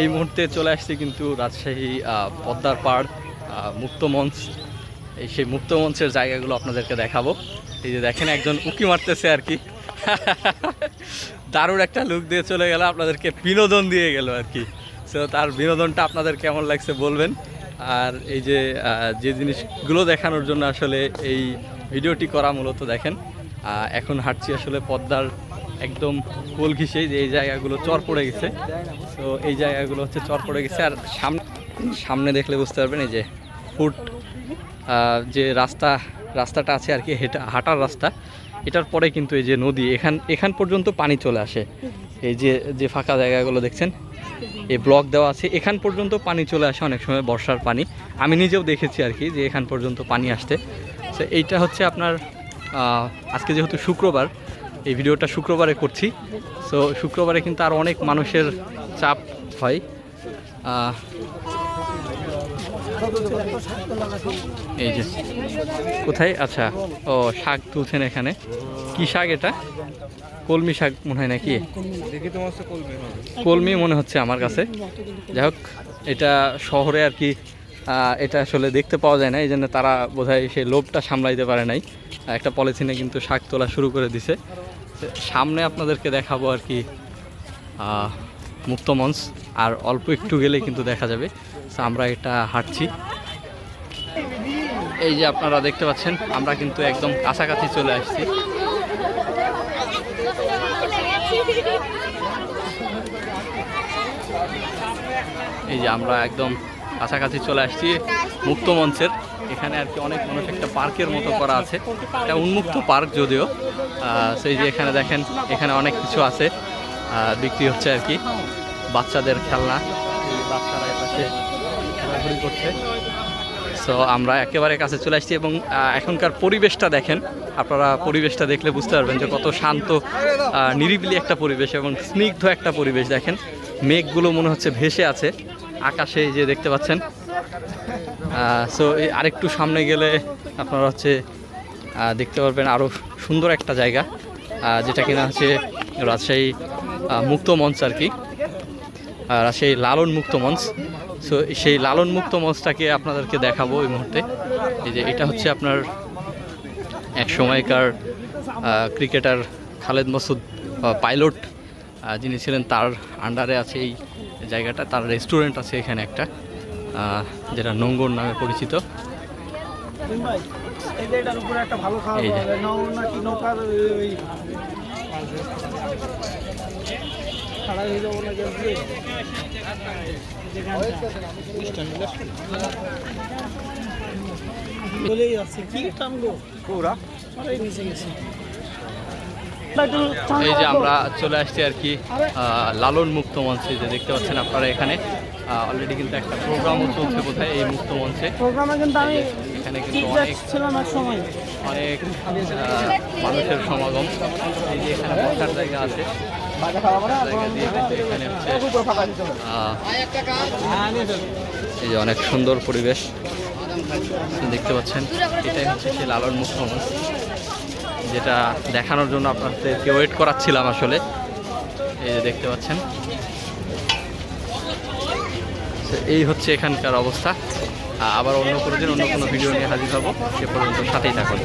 এই মুহূর্তে চলে আসছে কিন্তু রাজশাহী পদ্মার পাড় আহ, মুক্ত মঞ্চ। এই সেই মুক্ত মঞ্চের জায়গাগুলো আপনাদেরকে দেখাবো। এই যে দেখেন একজন উকি মারতেছে আর কি। দারুণ একটা লুক দিয়ে চলে গেল আপনাদেরকে বিনোদন দিয়ে গেল আর কি। সো তার বিনোদনটা আপনাদের কেমন লাগছে বলবেন। আর এই যে যে জিনিসগুলো দেখানোর জন্য আসলে এই ভিডিওটি করা মূলত দেখেন। এখন হাঁটছি আসলে পদ্মার একদম কোল ঘিসেই যে এই জায়গাগুলো চর পড়ে গেছে। তো এই জায়গাগুলো হচ্ছে চর পড়ে গেছে। আর সামনে সামনে দেখলে বুঝতে পারবেন এই যে ফুট যে রাস্তা, রাস্তাটা আছে আর কি, হেঁটা, হাঁটার রাস্তা। এটার পরে কিন্তু এই যে নদী, এখান এখান পর্যন্ত পানি চলে আসে। এই যে যে ফাঁকা জায়গাগুলো দেখছেন, এই ব্লক দেওয়া আছে। এখান পর্যন্ত পানি চলে আসে অনেক সময় বর্ষার পানি। আমি নিজেও দেখেছি আর কি, যে এখান পর্যন্ত পানি আসতে। তো এইটা হচ্ছে আপনার আজকে যেহেতু শুক্রবার এই ভিডিওটা শুক্রবারে করছি। সো শুক্রবারে কিন্তু আর অনেক মানুষের চাপ হয়। এই যে, কোথায়? আচ্ছা ও, শাক তুলছেন এখানে। কি শাক এটা? কলমি শাক মনে হয় নাকি? কলমে মনে হচ্ছে আমার কাছে। যাই হোক, এটা শহরে আর কি এটা আসলে দেখতে পাওয়া যায় না এই জন্য তারা বোধহয় সেই লোভটা সামলাইতে পারে নাই। একটা পলিথিনে কিন্তু শাক তোলা শুরু করে দিছে। সামনে আপনাদেরকে দেখাবো আর কি আহ, মুক্ত মঞ্চ আর অল্প একটু গেলে কিন্তু দেখা যাবে। আমরা এটা হাঁটছি। এই যে আপনারা দেখতে পাচ্ছেন আমরা কিন্তু একদম কাছাকাছি চলে আসছি। এই যে আমরা একদম কাছাকাছি চলে আসছি মুক্ত মঞ্চের। এখানে আর কি অনেক মানুষ একটা পার্কের মতো করা আছে। এটা উন্মুক্ত পার্ক যদিও। সেই যে এখানে দেখেন, এখানে অনেক কিছু আছে। বিক্রি হচ্ছে আর কি। বাচ্চাদের খেলনা। বাচ্চারা করছে। সো আমরা একেবারে কাছে চলে আসছি এবং এখনকার পরিবেশটা দেখেন। আপনারা পরিবেশটা দেখলে বুঝতে পারবেন যে কত শান্ত নিরিবিলি একটা পরিবেশ এবং স্নিগ্ধ একটা পরিবেশ দেখেন। মেঘগুলো মনে হচ্ছে ভেসে আছে। আকাশে এই যে দেখতে পাচ্ছেন। সো এই আরেকটু সামনে গেলে আপনারা হচ্ছে দেখতে পারবেন আরও সুন্দর একটা জায়গা যেটা কিনা হচ্ছে রাজশাহী মুক্ত মঞ্চ আর কি। রাজশাহী লালন মুক্ত মঞ্চ। সো সেই লালন মুক্ত মঞ্চটাকে আপনাদেরকে দেখাবো এই মুহূর্তে। এই যে এটা হচ্ছে আপনার এক সময়কার ক্রিকেটার খালেদ মাসুদ পাইলট। যিনি ছিলেন তার আন্ডারে আছে এই জায়গাটা তার রেস্টুরেন্ট আছে এখানে একটা যেটা নোঙ্গর নামে পরিচিত। হয়ে যাচ্ছে কি টানবো আরে নিচে গেছে এই যে আমরা চলে আসছি আর কি লালন মুক্ত মঞ্চে যে দেখতে পাচ্ছেন আপনারা এখানে। অলরেডি কিন্তু একটা প্রোগ্রামও চলছে বোধহয় এই মুক্ত মঞ্চে। প্রোগ্রামে কিন্তু আমি এখানে কিন্তু অনেক সময়। অনেক মানুষের সমাগম। এই যে এখানে বসার জায়গা আছে। এই যে অনেক সুন্দর পরিবেশ। দেখতে পাচ্ছেন এটাই হচ্ছে সেই লালন মুক্ত মঞ্চ। যেটা দেখানোর জন্য আপনাদেরকে ওয়েট করাচ্ছিলাম আসলে। এই যে দেখতে পাচ্ছেন। এই হচ্ছে এখানকার অবস্থা। আবার অন্য কোনো দিন অন্য কোনো ভিডিও নিয়ে হাজির হব। সে পর্যন্ত সাথেই থাকুন।